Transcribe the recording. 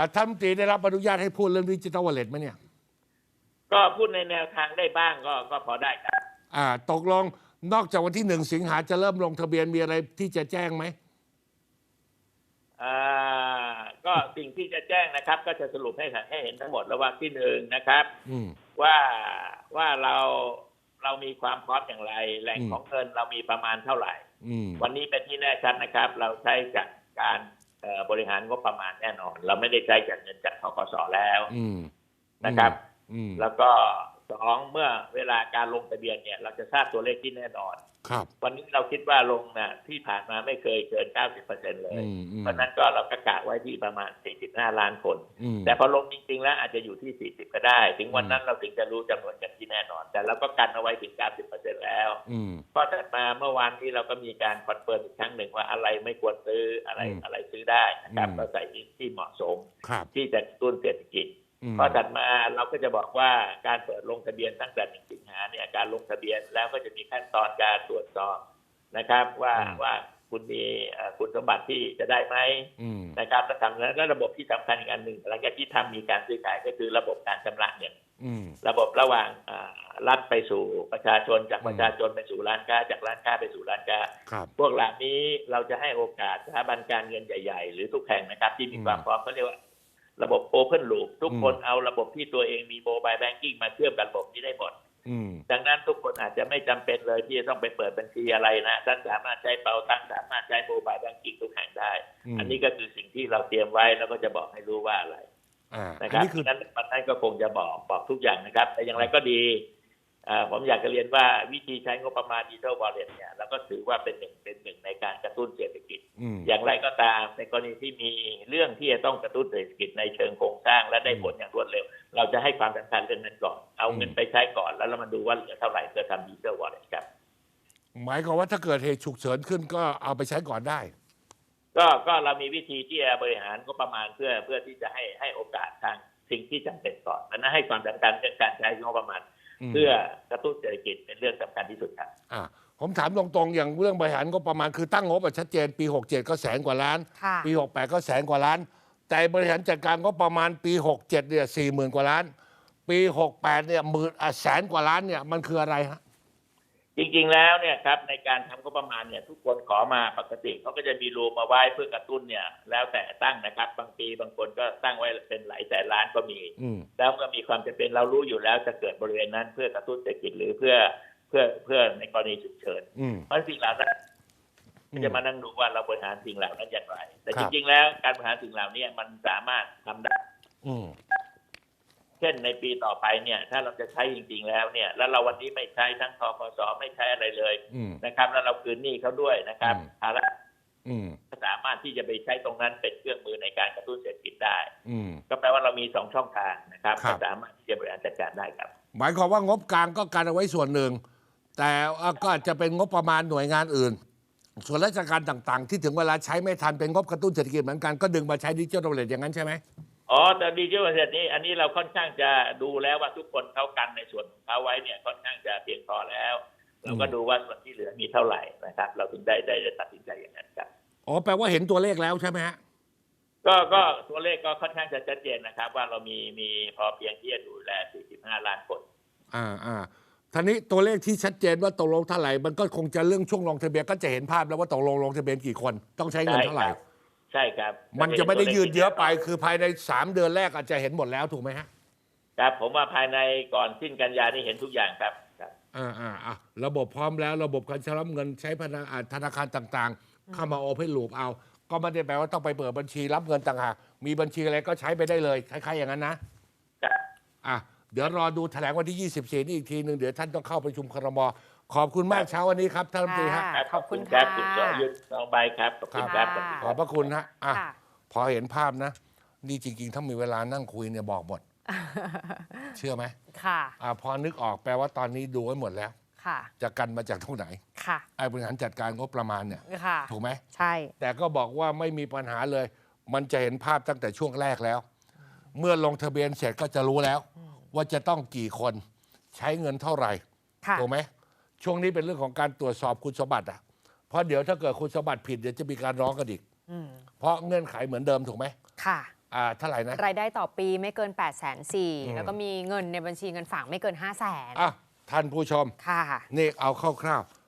อ่าท่านรัฐมนตรีได้รับอนุญาตให้พูดเรื่องดิจิทัลวอลเล็ตไหมเนี่ย ก็พูดในแนวทางได้บ้างก็ก็พอได้ครับ อ่า ตกลงนอกจากวันที่หนึ่งสิงหาจะเริ่มลงทะเบียนมีอะไรที่จะแจ้งไหม อ่าก็สิ่งที่จะแจ้งนะครับ ก็จะสรุปให้ให้เห็นทั้งหมดระหว่างที่หนึ่งนะครับ อืม ว่าว่าเราเรามีความพร้อมอย่างไร แหล่งอืม ของเงินเรามีประมาณเท่าไหร่ อืม วันนี้เป็นที่แน่ชัดนะครับ เราใช้จากการเอ่อ บริหารงบประมาณแน่นอน เราไม่ได้ใช้จากเงินจากทกสแล้วอืมนะครับอืมแล้วก็สองเมื่อเวลาการลงทะเบียนเนี่ย เราจะทราบตัวเลขที่แน่นอน ครับ วันนี้เราคิดว่าลงนะที่ผ่านมาไม่เคยเกิน 90%เลยอืมอืมเพราะฉะนั้นก็เราก็กะไว้ที่ประมาณ 45 ล้านคนอืมแต่พอลงจริง ๆ แล้วอาจจะอยู่ที่ 40 ก็ได้ ถึงวันนั้นเราถึงจะรู้จำนวนกันที่แน่นอน แต่เราก็กันเอาไว้ถึง 90%แล้วอืมพอถัดมาเมื่อวานนี้เราก็มีการคอนเฟิร์มอีกครั้งหนึ่งว่าอะไรไม่ควรซื้ออะไรอืมอะไรซื้อได้นะครับอืมก็ใส่ที่เหมาะสมครับที่จะกระตุ้นเศรษฐกิจอืมพอถัดมาเราก็จะบอกว่าการเปิดลงทะเบียนตั้งแต่ การลงทะเบียน แล้วก็จะมีขั้นตอนการตรวจสอบนะครับ ว่าอืมว่าคุณมีเอ่อคุณสมบัติที่จะได้ไหมอืมนะครับแล้วทำแล้วก็ระบบที่สำคัญอีกอันหนึ่งหลังจากที่ทำมีการซื้อขายก็คือระบบการชำระเงินอืมระบบระหว่างอ่ารัฐไปสู่ประชาชนจากอืมประชาชนไปสู่ร้านค้าจากร้านค้าไปสู่ร้านค้าครับพวกเหล่านี้เราจะให้โอกาสสถาบันการเงินใหญ่ ๆ หรือทุกแห่งนะครับ ที่มีอืมความพร้อมเขาเรียกว่าระบบ Open Loop ทุกคนอืมเอาระบบที่ตัวเองมีโมบายแบงกิ้งมาเชื่อมกับระบบนี้ได้หมดอืม ดังนั้นทุกคนอาจจะไม่จำเป็นเลยที่จะต้องไปเปิดบัญชีอะไรนะท่านสามารถใช้เป๋าตังค์สามารถใช้โมบายแบงกิ้งทุกแห่งได้อืมอันนี้ก็คือสิ่งที่เราเตรียมไว้แล้วก็จะบอกให้รู้ว่าอะไรอ่านะอัคนรับนี้คือนั้นมันนั้นก็คงจะบอกบอกทุกอย่างนะครับ แต่อย่างไรก็ดีเอ่อผมอยากจะเรียนว่าวิธีใช้งบประมาณดิจิทัลวอลเล็ตเนี่ยเราก็ถือว่าเป็นหนึ่งเป็นหนึ่งในการกระตุ้นเศรษฐกิจอืมอย่างไรก็ตามในกรณีที่มีเรื่องที่จะต้องกระตุ้นเศรษฐกิจในเชิงโครงสร้างและได้ผลอย่างรวดเร็ว เราจะให้ความสำคัญเรื่องนั้นก่อน เอาเงินอืมไปใช้ก่อนแล้วเรามาดูว่าเหลือเท่าไหร่เพื่อทำดิจิทัลวอลเล็ตครับ หมายความว่าถ้าเกิดเหตุฉุกเฉินขึ้นก็เอาไปใช้ก่อนได้ ก็ก็เรามีวิธีที่จะบริหารงบประมาณเพื่อเพื่อที่จะให้ให้โอกาสทางสิ่งที่จำเป็นก่อนและให้ความสำคัญเรื่องการใช้งบประมาณมเพื่อกระตุ้นเศรษฐกิจเป็นเรื่องสำคัญที่สุดครับอ่าผมถามตรงๆ อย่างเรื่องบริหารก็ประมาณคือตั้งงบอะชัดเจนปี 67 ก็แสนกว่าล้านค่ะปี 68 ก็แสนกว่าล้าน แต่บริหารจัดการก็ประมาณปี 67เนี่ยสี่หมื่นกว่าล้าน ปี 68เนี่ยหมื่นอะแสนกว่าล้านเนี่ยมันคืออะไรฮะ จริงๆแล้วเนี่ยครับในการทำงบประมาณเนี่ยทุกคนขอมาปกติเขาก็จะมีรูมมาไว้เพื่อกระตุ้นเนี่ยแล้วแต่ตั้งนะครับ บางปีบางคนก็ตั้งไว้เป็นหลายแสนล้านก็มี อืม แล้วเมื่อมีความจำเป็นเรารู้อยู่แล้วจะเกิดบริเวณนั้น เพื่อกระตุ้นเศรษฐกิจหรือเพื่อเพื่อเพื่อในกรณีฉุกเฉินอืม เพราะสิ่งเหล่านั้นอืม จะมานั่งดูว่าเราบริหารสิ่งเหล่านั้นอย่างไร แต่ครัจบริงๆแล้วการบริหารสิ่งเหล่านี้มันสามารถทำได้ อืม เช่นในปีต่อไปเนี่ยถ้าเราจะใช้จริง ๆ แล้วเนี่ยแล้วเราวันนี้ไม่ใช้ทั้งทกสไม่ใช้อะไรเลยอืมนะครับ แล้วเราคืนหนี้เขาด้วยนะครับอืมภาระอืมสามารถที่จะไปใช้ตรงนั้นเป็นเครื่องมือในการกระตุ้นเศรษฐกิจได้อืมก็แปลว่าเรามีสองช่องทางนะครับครับก็สามารถที่จะบริหารจัดการได้ครับ หมายความว่างบกลางก็การเอาไว้ส่วนหนึ่ง แต่ก็อาจจะเป็นงบประมาณหน่วยงานอื่น ส่วนราชการต่างๆ ที่ถึงเวลาใช้ไม่ทันเป็นงบกระตุ้นเศรษฐกิจเหมือนกันก็ดึงมาใช้ดิจิทัลวอลเล็ตอย่างนั้นใช่ไหม อ๋อแต่ดิจิทัลเศรษฐนี้อันนี้เราค่อนข้างจะดูแล้วว่าทุกคนเขากันในส่วนของเขาไว้เนี่ยค่อนข้างจะเพียงพอแล้ว เราก็ดูว่าส่วนที่เหลือมีเท่าไหร่นะครับ เราถึงได้ได้ได้ตัดสินใจอย่างนั้นครับอ๋อแปลว่าเห็นตัวเลขแล้วใช่ไหมฮะก็ก็ตัวเลขก็ค่อนข้างจะชัดเจนนะครับ ว่าเรามีมีพอเพียงที่จะดูแล 45 ล้านคน อ่าอ่าท่านี้ตัวเลขที่ชัดเจนว่าตกลงเท่าไหร่มันก็คงจะเรื่องช่วงลงทะเบียนก็จะเห็นภาพแล้วว่าตกลงลงทะเบียนกี่คนต้องใช้เงินเท่าไหร่ ใช่ครับมันจะไม่ได้ยืดเยอะไป คือภายในสามเดือนแรกอาจจะเห็นหมดแล้วถูกไหมฮะครับผมว่าภายในก่อนสิ้นกันยานี่เห็นทุกอย่างครับครับอ่าอ่าอ่าระบบพร้อมแล้วระบบการชำระเงินใช้พนักอ่าธนาคารต่างๆ เข้ามาโอเพนลูปเอา ก็ไม่ได้แปลว่าต้องไปเปิดบัญชีรับเงินต่างหากมีบัญชีอะไรก็ใช้ไปได้เลยคล้ายๆอย่างนั้นนะครับอะ เดี๋ยวรอดูแถลงวันที่ 24 นี่อีกทีหนึ่งเดี๋ยวท่านต้องเข้าประชุมครมขอบคุณมากเช้าวันนี้ครับท่านรัฐมนตรีฮะค่ะครับขอบคุณครับค่ะคุณสรยุทธ์น้องใบครับ ขอบคุณครับค่ะขอบพระคุณฮะอะค่ะ พอเห็นภาพนะ นี่จริง ๆ ถ้ามีเวลานั่งคุยเนี่ยบอกหมด เชื่อไหมค่ะ อะพอนึกออกแปลว่าตอนนี้ดูไว้หมดแล้ว ค่ะ จะกันมาจากตรงไหนค่ะ ไอ้บริหารจัดการงบประมาณเนี่ยค่ะ ถูกไหม ใช่ แต่ก็บอกว่าไม่มีปัญหาเลย มันจะเห็นภาพตั้งแต่ช่วงแรกแล้ว เมื่อลงทะเบียนเสร็จก็จะรู้แล้ว ว่าจะต้องกี่คนใช้เงินเท่าไหร่ค่ะถูกไหมช่วงนี้เป็นเรื่องของการตรวจสอบคุณสมบัติอะเพราะเดี๋ยวถ้าเกิดคุณสมบัติผิดเดี๋ยวจะมีการร้องกันอีกอืมเพราะเงื่อนไขเหมือนเดิมถูกไหมค่ะอ่าเท่าไหร่นะรายได้ต่อปีไม่เกิน8ปดแสนสี่อืมแล้วก็มีเงินในบัญชีเงินฝากไม่เกิน5 0 0แสนอะท่านผู้ชมค่ะนี่เอาคร่าวๆ